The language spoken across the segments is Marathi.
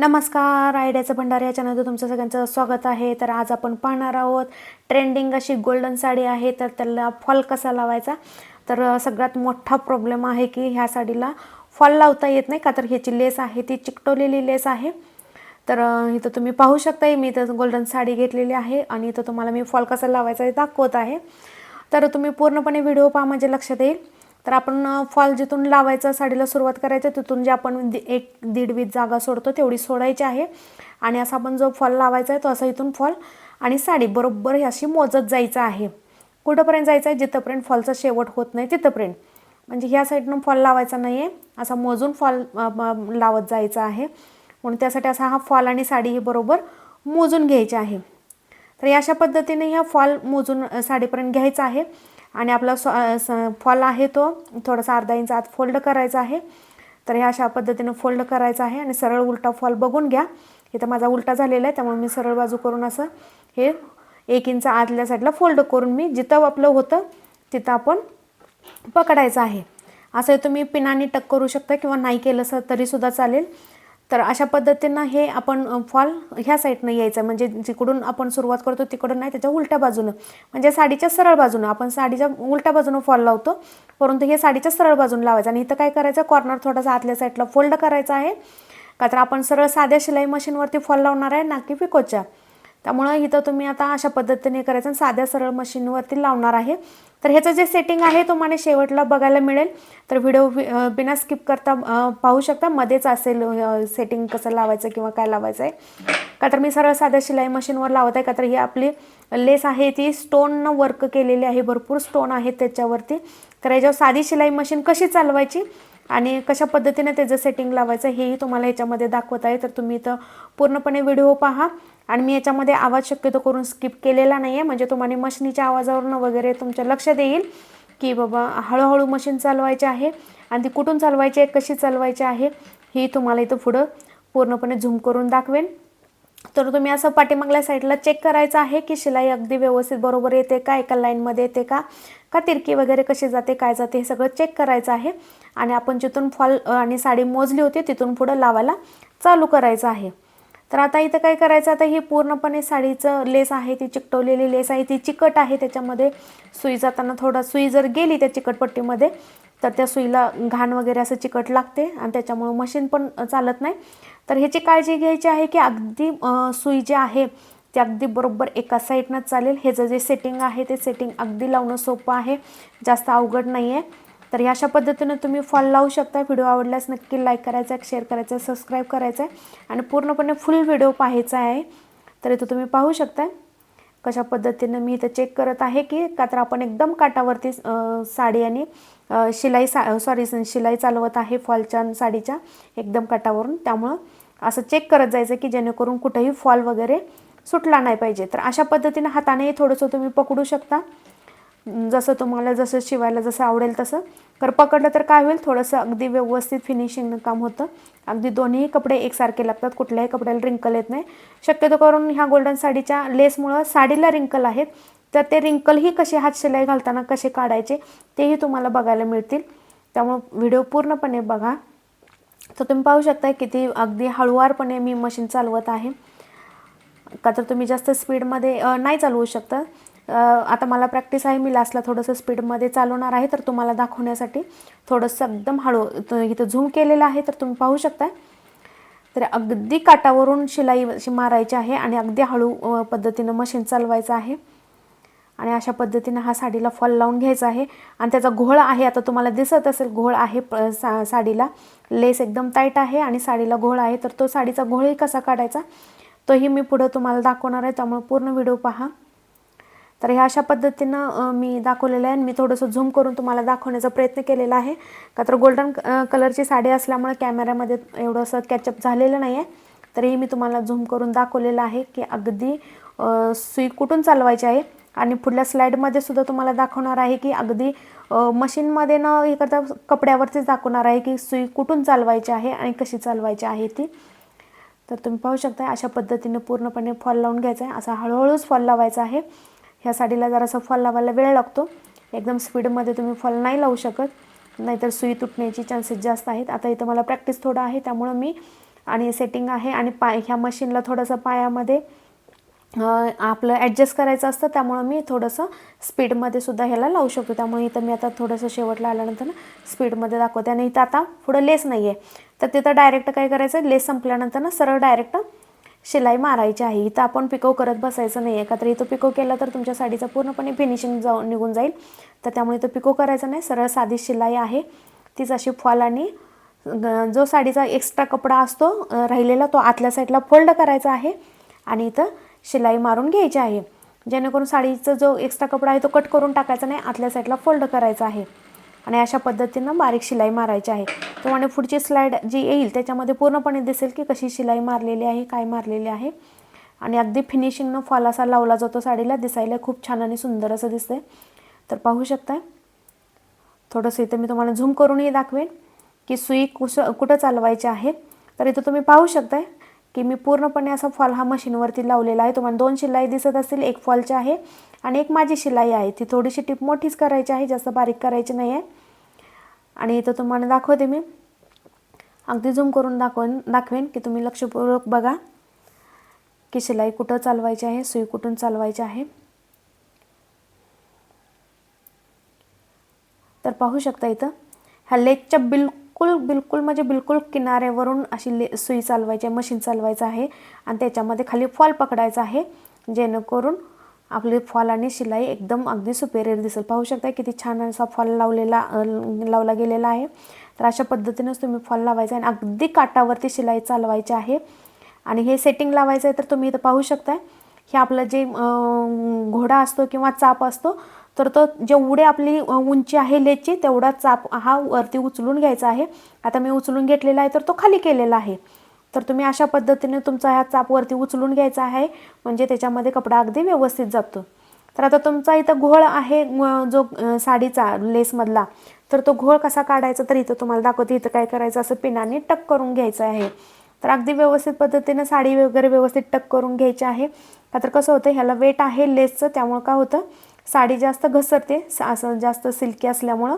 नमस्कार आयडियाचं भंडार या चॅनलवर तुमचं सगळ्यांचं स्वागत आहे. तर आज आपण पाहणार आहोत ट्रेंडिंग अशी गोल्डन साडी आहे तर त्याला फॉल कसा लावायचा? तर सगळ्यात मोठा प्रॉब्लेम आहे की ह्या साडीला फॉल लावता येत नाही का? तर ह्याची लेस आहे ती चिकटवलेली लेस आहे. तर इथं तुम्ही पाहू शकता मी इथं गोल्डन साडी घेतलेली आहे आणि इथं तुम्हाला मी फॉल कसा लावायचा हे दाखवत आहे. तर तुम्ही पूर्णपणे व्हिडिओ पहा म्हणजे लक्षात येईल. तर आपण फॉल जिथून लावायचा साडीला सुरुवात करायचं तिथून जे आपण दि- एक दीड वीस जागा सोडतो तेवढी सोडायची आहे. आणि असा आपण जो फॉल लावायचा आहे तो असा इथून फॉल आणि साडी बरोबर ही अशी मोजत जायचं आहे. कुठंपर्यंत जायचं आहे? जिथंपर्यंत फॉलचा शेवट होत नाही तिथंपर्यंत. म्हणजे ह्या साईडनं फॉल लावायचा नाही आहे असा मोजून फॉल लावत जायचा आहे. म्हणून त्यासाठी असा हा फॉल आणि साडी ही बरोबर मोजून घ्यायची आहे. तर अशा पद्धतीने ह्या फॉल मोजून साडीपर्यंत घ्यायचा आहे. आणि आपला स्व- स- फॉल आहे तो थोडासा अर्धा इंच आत फोल्ड करायचा आहे. तर ह्या अशा पद्धतीनं फोल्ड करायचा आहे आणि सरळ उलटा फॉल बघून घ्या. इथं माझा उलटा झालेला आहे त्यामुळे मी सरळ बाजू करून असं हे एक इंच आतल्या साईडला फोल्ड करून मी जिथं आपलं होतं तिथं आपण पकडायचं आहे. असं तुम्ही पिनाने टक करू शकता किंवा नाही केलं असं तरीसुद्धा चालेल. तर अशा पद्धतीनं हे आपण फॉल ह्या साईडनं यायचं. म्हणजे जिकडून आपण सुरुवात करतो तिकडून नाही त्याच्या उलट्या बाजूनं. म्हणजे साडीच्या सरळ बाजूनं. आपण साडीच्या उलट्या बाजूनं फॉल लावतो. परंतु हे साडीच्या सरळ बाजून लावायचं. आणि इथं काय करायचं? कॉर्नर थोडासा आतल्या साईडला फोल्ड करायचा आहे. का तर आपण सरळ साध्या शिलाई मशीनवरती फॉल लावणार आहे ना की पिकोच्या त्यामुळं इथं तुम्ही आता अशा पद्धतीने करायचं आणि साध्या सरळ मशीनवरती लावणार आहे. तर ह्याचं जे सेटिंग आहे तुम्हाला शेवटला बघायला मिळेल. तर व्हिडिओ बिना स्किप करता पाहू शकता. मध्येच असेल सेटिंग कसं लावायचं किंवा काय लावायचं आहे. का तर मी सरळ साध्या शिलाई मशीनवर लावत आहे. का तर ही आपली लेस आहे ती स्टोननं वर्क केलेली आहे भरपूर. स्टोन आहेत त्याच्यावरती. तर याच्यावर साधी शिलाई मशीन कशी चालवायची आणि कशा पद्धतीने त्याचं सेटिंग लावायचं हेही तुम्हाला याच्यामध्ये दाखवत आहे. तर तुम्ही इथं पूर्णपणे व्हिडिओ पहा. आणि मी याच्यामध्ये आवाज शक्यतो करून स्किप केलेला नाही आहे म्हणजे तुम्हाला मशीनीच्या आवाजावरून वगैरे तुमच्या लक्षात येईल की बाबा हळूहळू मशीन चालवायची आहे आणि ती कुठून चालवायची आहे कशी चालवायची आहे ही तुम्हाला इथं पुढं पूर्णपणे झूम करून दाखवेन. तर तुम्ही असं पाठीमागल्या साईडला चेक करायचं आहे की शिलाई अगदी व्यवस्थित बरोबर येते का एका लाईनमध्ये येते का का तिरकी वगैरे कशी जाते काय जाते हे सगळं चेक करायचं आहे. आणि आपण जिथून फॉल आणि साडी मोजली होती तिथून पुढं लावायला चालू करायचं आहे. तर आता इथं काय करायचं? आता ही पूर्णपणे साडीचं लेस आहे ती चिकटवलेली लेस आहे ती चिकट आहे. त्याच्यामध्ये सुई जाताना थोडा सुई जर गेली त्या चिकटपट्टीमध्ये तर त्या सुईला घाण वगैरे असं चिकट लागते आणि त्याच्यामुळं मशीन पण चालत नाही. तर ह्याची काळजी घ्यायची आहे की अगदी सुई जी आहे ती अगदी बरोबर एका साईडनंच चालेल. ह्याचं जे सेटिंग आहे ते सेटिंग अगदी लावणं सोपं आहे. जास्त अवघड नाही आहे तर ह्या अशा पद्धतीनं तुम्ही फॉल लावू शकता. व्हिडिओ आवडल्यास नक्की लाईक करायचा आहे शेअर करायचं आहे सबस्क्राईब करायचा आहे आणि पूर्णपणे फुल व्हिडिओ पाहायचा आहे. तर इथं तुम्ही पाहू शकता कशा पद्धतीनं मी इथं चेक करत आहे की का तर आपण एकदम काटावरती साडी आणि शिलाई सा सॉरी शिलाई चालवत आहे फॉलच्या आणि साडीच्या एकदम काटावरून त्यामुळं असं चेक करत जायचं की जेणेकरून कुठेही फॉल वगैरे सुटला नाही पाहिजे. तर अशा पद्धतीनं हातानेही थोडंसं तुम्ही पकडू शकता. जसं तुम्हाला जसं शिवायला जसं आवडेल तसं तर पकडलं तर काय होईल? थोडंसं अगदी व्यवस्थित फिनिशिंग काम होतं. अगदी दोन्ही कपडे एकसारखे लागतात. कुठल्याही कपड्याला रिंकल येत नाही. शक्यतो करून ह्या गोल्डन साडीच्या लेसमुळं साडीला रिंकल आहेत. तर ते रिंकलही कसे हात शिलाई घालताना कसे काढायचे तेही तुम्हाला बघायला मिळतील. त्यामुळं व्हिडिओ पूर्णपणे बघा. तर तुम्ही पाहू शकता किती अगदी हळुवारपणे मी मशीन चालवत आहे. का तर तुम्ही जास्त स्पीडमध्ये नाही चालवू शकता. आता मला प्रॅक्टिस आहे मी लास्टला थोडंसं स्पीडमध्ये चालवणार आहे तर तुम्हाला दाखवण्यासाठी थोडंसं एकदम हळू इथं झूम केलेलं आहे तर तुम्ही पाहू शकता तर अगदी काटावरून शिलाई अशी मारायची आहे आणि अगदी हळू पद्धतीनं मशीन चालवायचं आहे. आणि अशा पद्धतीनं हा साडीला फॉल लावून घ्यायचा आहे. आणि त्याचा घोळ आहे आता तुम्हाला दिसत असेल घोळ आहे प सा साडीला. लेस एकदम टाईट आहे आणि साडीला घोळ आहे तर तो साडीचा घोळही कसा काढायचा तोही मी पुढं तुम्हाला दाखवणार आहे. त्यामुळे पूर्ण व्हिडिओ पहा. तर ह्या अशा पद्धतीनं मी दाखवलेलं आहे आणि मी थोडंसं झूम करून तुम्हाला दाखवण्याचा प्रयत्न केलेला आहे. का तर गोल्डन कलरची साडी असल्यामुळे कॅमेऱ्यामध्ये एवढं असं कॅचअप झालेलं नाही आहे तरीही मी तुम्हाला झूम करून दाखवलेलं आहे की अगदी सुई कुठून चालवायची आहे आणि पुढल्या स्लाईडमध्ये सुद्धा तुम्हाला दाखवणार आहे की अगदी मशीनमध्ये न हे करता कपड्यावरतीच दाखवणार आहे की सुई कुठून चालवायची आहे आणि कशी चालवायची आहे ती. तर तुम्ही पाहू शकता अशा पद्धतीने पूर्णपणे फॉल लावून घ्यायचा आहे. असा हळूहळूच फॉल लावायचा आहे. ह्या साडीला जरासा फॉल लावायला वेळ लागतो. एकदम स्पीडमध्ये तुम्ही फॉल नाही लावू शकत. नाहीतर सुई तुटण्याची चान्सेस जास्त आहेत. आता इथं मला प्रॅक्टिस थोडं आहे त्यामुळं मी आणि सेटिंग आहे आणि पाय ह्या मशीनला थोडंसं पायामध्ये आपलं ॲडजस्ट करायचं असतं त्यामुळं मी थोडंसं स्पीडमध्ये सुद्धा ह्याला लावू शकतो. त्यामुळे इथं मी आता थोडंसं शेवटला आल्यानंतर ना स्पीडमध्ये दाखवते. आणि इथं आता पुढं लेस नाही आहे तर तिथं डायरेक्ट काय करायचं? लेस संपल्यानंतर ना सरळ डायरेक्ट शिलाई मारायची आहे इथं आपण पिको करत बसायचं नाही आहे का तर इथं पिको केला तर तुमच्या साडीचं पूर्णपणे फिनिशिंग जाऊन निघून जाईल. तर त्यामुळे इथं पिको करायचं नाही सरळ साधी शिलाई आहे. तीच अशी फॉल आणि जो साडीचा एक्स्ट्रा कपडा असतो राहिलेला तो आतल्या साईडला फोल्ड करायचा आहे आणि इथं शिलाई मारून घ्यायची आहे. जेणेकरून साडीचा जो एक्स्ट्रा कपडा आहे तो कट करून टाकायचा नाही आतल्या साईडला फोल्ड करायचा आहे. आणि अशा पद्धतीनं बारीक शिलाई मारायची आहे. तुम्हाला पुढची स्लाईड जी येईल त्याच्यामध्ये पूर्णपणे दिसेल की कशी शिलाई मारलेली आहे काय मारलेली आहे. आणि अगदी फिनिशिंगनं फॉल असा लावला जातो साडीला दिसायला खूप छान आणि सुंदर असं दिसतंय. तर पाहू शकताय. थोडंसं इथं मी तुम्हाला झूम करूनही दाखवेन की सुई कुस कुठं चालवायची आहे. तर इथं तुम्ही पाहू शकताय की मी पूर्णपणे असा फॉल हा मशीनवरती लावलेला आहे. तुम्हाला दोन शिलाई दिसत असतील एक फॉलची आहे. आणि एक माझी शिलाई आहे ती थोडीशी टिप मोठीच करायची आहे जास्त बारीक करायची नाही आहे आणि इथं तुम्हाला दाखवते मी. अगदी झूम करून दाखवेन दाखवेन की तुम्ही लक्षपूर्वक बघा की शिलाई कुठं चालवायची आहे सुई कुठून चालवायची आहे. तर पाहू शकता इथं ह्या लेगच्या बिलकुल बिलकुल म्हणजे बिलकुल किनाऱ्यावरून अशी ले सुई चालवायची आहे मशीन चालवायचं आहे. आणि त्याच्यामध्ये खाली फॉल पकडायचा आहे जेणेकरून आपली फॉल आणि शिलाई एकदम अगदी सुपेरियर दिसेल. पाहू शकता किती छान असा फॉल लावलेला लावला गेलेला आहे. तर अशा पद्धतीनेच तुम्ही फॉल लावायचा आणि अगदी काटावरती शिलाई चालवायची आहे. आणि हे सेटिंग लावायचं आहे तर तुम्ही इथं पाहू शकताय हे आपलं जे घोडा असतो किंवा चाप असतो तर तो जेवढे आपली उंची आहे लेची तेवढा चाप हा वरती उचलून घ्यायचा आहे. आता मी उचलून घेतलेला आहे तर तो खाली केलेला आहे. तर तुम्ही अशा पद्धतीने तुमचा हा चाप वरती उचलून घ्यायचा आहे. म्हणजे त्याच्यामध्ये कपडा अगदी व्यवस्थित जातो. तर आता तुमचा इथं घोळ आहे जो साडीचा लेसमधला तर तो घोळ कसा काढायचा तर इथं तुम्हाला दाखवते. इथं काय करायचं? असं पिनाने टक करून घ्यायचं आहे. तर अगदी व्यवस्थित पद्धतीने साडी वगैरे व्यवस्थित टक करून घ्यायची आहे. का तर कसं होतं? ह्याला वेट आहे लेसचं त्यामुळं काय होतं? साडी जास्त घसरते असं जास्त सिल्की असल्यामुळं.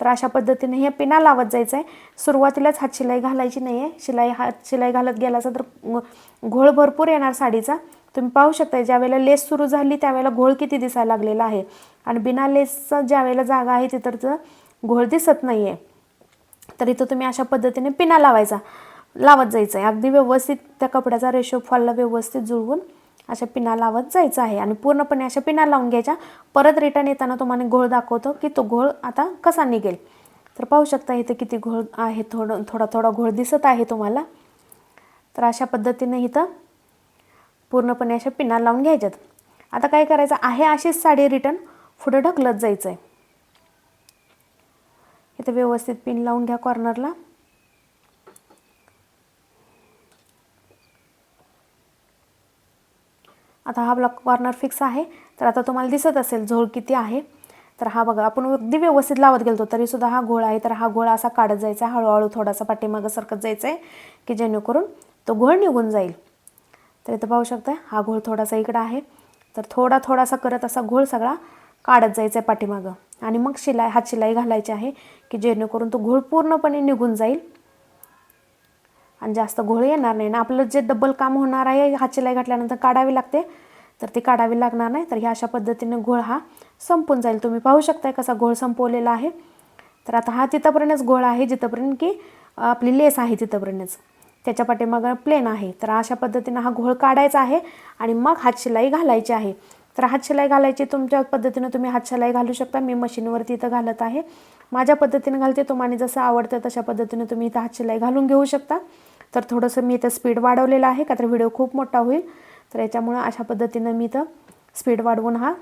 तर अशा पद्धतीने हे पिना लावत जायचं आहे सुरुवातीलाच हात शिलाई घालायची नाही आहे शिलाई हात शिलाई घालत गेलाचा तर घोळ भरपूर येणार साडीचा. तुम्ही पाहू शकता ज्यावेळेला लेस सुरू झाली त्यावेळेला घोळ किती दिसायला लागलेला आहे. आणि बिना लेसचा ज्यावेळेला जागा आहे तिथं घोळ दिसत नाही आहे तर इथं तुम्ही अशा पद्धतीने पिना लावायचा लावत जायचं आहे अगदी व्यवस्थित त्या कपड्याचा रेशो फॉलला व्यवस्थित जुळवून अशा पिना लावत जायचं आहे. आणि पूर्णपणे अशा पिना लावून घ्यायच्या. परत रिटर्न येताना तुम्हाला घोळ दाखवतो की तो घोळ आता कसा निघेल. तर पाहू शकता इथे किती घोळ आहे. थोडं थोडा थोडा घोळ दिसत आहे तुम्हाला. तर अशा पद्धतीने इथं पूर्णपणे अशा पिना लावून घ्यायच्यात. आता काय करायचं? आहे अशीच साडी रिटर्न पुढं ढकलत जायचं आहे इथं व्यवस्थित पिन लावून घ्या कॉर्नरला आता हा ब्लॉक कॉर्नर फिक्स आहे. तर आता तुम्हाला दिसत असेल झोळ किती आहे. तर हा बघा आपण अगदी व्यवस्थित लावत गेलो तरीसुद्धा हा घोळ आहे. तर हा घोळ असा काढत जायचा आहे हळूहळू थोडासा पाठीमागं सरकत जायचं आहे की जेणेकरून तो घोळ निघून जाईल. तर इथं पाहू शकता हा घोळ थोडासा इकडं आहे. तर थोडा थोडासा करत असा घोळ सगळा काढत जायचा आहे पाठीमागं. आणि मग शिलाई हात शिलाई घालायची आहे की जेणेकरून तो घोळ पूर्णपणे निघून जाईल. आणि जास्त घोळ येणार नाही. ना आपलं जे डबल काम होणार आहे हात घातल्यानंतर काढावी लागते. तर ती काढावी लागणार नाही. तर ह्या अशा पद्धतीने घोळ हा संपून जाईल. तुम्ही पाहू शकताय कसा घोळ संपवलेला आहे. तर आता हा तिथंपर्यंतच घोळ आहे जिथंपर्यंत की आपली लेस आहे तिथंपर्यंतच. त्याच्या पाठीमागं प्लेन आहे. तर अशा पद्धतीनं हा घोळ काढायचा आहे आणि मग हात शिलाई घालायची आहे. तर हात शिलाई घालायची तुमच्या पद्धतीनं तुम्ही हात शिलाई घालू शकता. मी मशीनवरती इथं घालत आहे. माझ्या पद्धतीने घालते. तुम्हाला जसं आवडतं तशा पद्धतीने तुम्ही इथं हात शिलाई घालून घेऊ शकता. तर थोडंसं मी इथं स्पीड वाढवलेलं आहे का तर व्हिडिओ खूप मोठा होईल. तर याच्यामुळं अशा पद्धतीनं मी इथं स्पीड वाढवून हा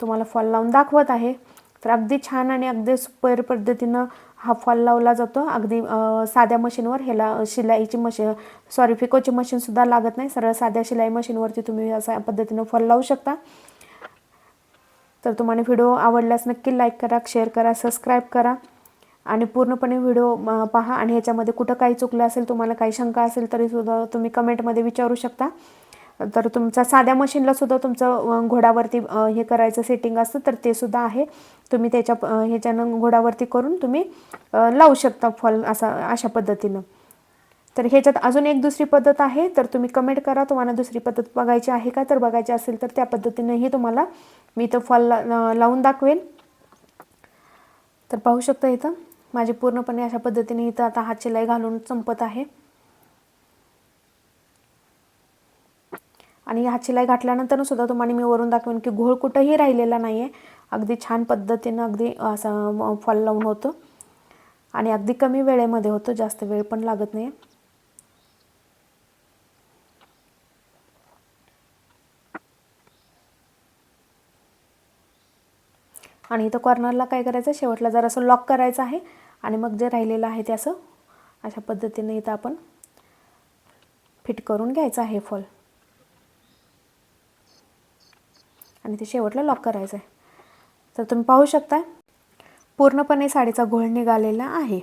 तुम्हाला फॉल लावून दाखवत आहे. तर अगदी छान आणि अगदी सुपर पद्धतीनं हा फॉल लावला जातो. अगदी साध्या मशीनवर ह्याला शिलाईची मशीन सॉरी फिकोची मशीनसुद्धा लागत नाही. सरळ साध्या शिलाई मशीनवरती तुम्ही अशा पद्धतीनं फॉल लावू शकता. तर तुम्हाला व्हिडिओ आवडल्यास नक्की लाईक करा शेअर करा सबस्क्राईब करा. आणि पूर्णपणे व्हिडिओ पहा आणि ह्याच्यामध्ये कुठं काही चुकलं असेल तुम्हाला काही शंका असेल तरीसुद्धा तुम्ही कमेंटमध्ये विचारू शकता. तर तुमचा साध्या मशीनला सुद्धा तुमचं घोडावरती हे करायचं सेटिंग असतं तर ते सुद्धा आहे. तुम्ही त्याच्या ह्याच्यानं घोडावरती करून तुम्ही लावू शकता फॉल असा अशा पद्धतीनं. तर ह्याच्यात अजून एक दुसरी पद्धत आहे तर तुम्ही कमेंट करा तुम्हाला दुसरी पद्धत बघायची आहे का? तर बघायची असेल तर त्या पद्धतीनेही तुम्हाला मी इथं फॉल ला लावून दाखवेन. तर पाहू शकता इथं. माझी पूर्णपणे अशा पद्धतीने इथं आता हात शिलाई घालून संपत आहे. आणि हात शिलाई घातल्यानंतर सुद्धा तुम्हाला मी वरून दाखवेन की घोळ कुठंही राहिलेला नाही आहे अगदी छान पद्धतीनं अगदी असं फॉल लावून होतं. आणि अगदी कमी वेळेमध्ये होतं जास्त वेळ पण लागत नाही आणि इथं कॉर्नरला काय करायचं? शेवटला जरासं लॉक करायचं आहे. आणि मग जे राहिलेलं आहे ते असं अशा पद्धतीने इथं आपण फिट करून घ्यायचं आहे फॉल आणि ते शेवटला लॉक करायचं आहे तर तुम्ही पाहू शकता पूर्णपणे साडीचा घोळ निघालेला आहे.